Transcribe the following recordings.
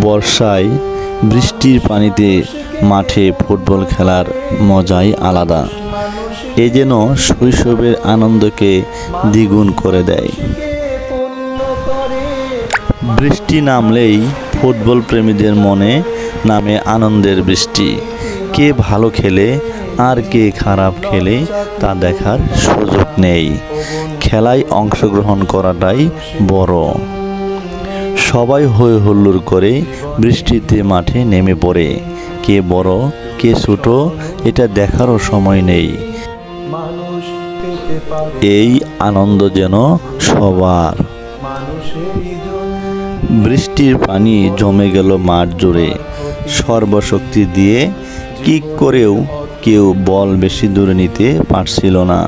বর্ষায় বৃষ্টির পানিতে মাঠে ফুটবল খেলার মজাই আলাদা। এ যেন শৈশবের আনন্দকে দ্বিগুণ করে দেয়। বৃষ্টি নামলেই ফুটবল প্রেমীদের মনে নামে আনন্দের বৃষ্টি। কে ভালো খেলে, আর কে খারাপ খেলে, তা দেখার সুযোগ নেই। খেলায় অংশগ্রহণ করাটাই বড়। সবাই হই হুল্লোড় করে বৃষ্টিতে মাঠে নেমে পড়ে। কে বড়, কে ছোট, এটা দেখারও সময় নেই। এই আনন্দ যেন সবার। বৃষ্টির পানি জমে গেল মাঠ জুড়ে। সর্বশক্তি দিয়ে কিক করেও কেউ বল বেশি দূরে নিতে পারছিল না।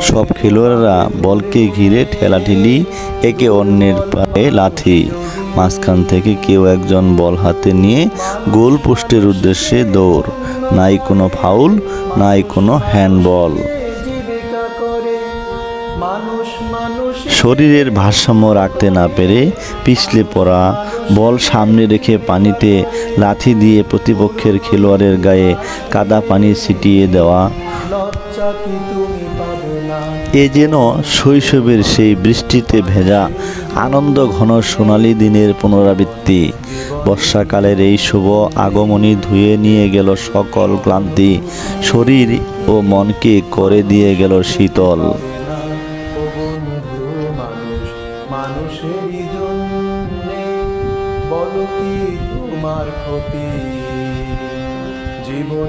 সব খেলোয়াড়রা বলকে ঘিরে ঠেলাঠেলি, একে অন্যের পায়ে লাথি। মাঝখান থেকে কেউ একজন বল হাতে নিয়ে গোল পোস্টের উদ্দেশ্যে দৌড়। নাই কোনো ফাউল, নাই কোনো হ্যান্ডবল। শরীরের ভারসাম্য রাখতে না পেরে পিছলে পড়া বল সামনে রেখে পানিতে লাথি দিয়ে প্রতিপক্ষের খেলোয়াড়ের গায়ে কাদা পানি ছিটিয়ে দেওয়া। এ যেন শৈশবের সেই বৃষ্টিতে ভেজা আনন্দ ঘন সোনালি দিনের পুনরাবৃত্তি। বর্ষাকালের এই শুভ আগমনী ধুয়ে নিয়ে গেল সকল ক্লান্তি শরীর ও মনকে করে দিয়ে গেল শীতল। মানুষ মানুষেরই জন্যে বলো কি তোমার ক্ষতি? জীবনে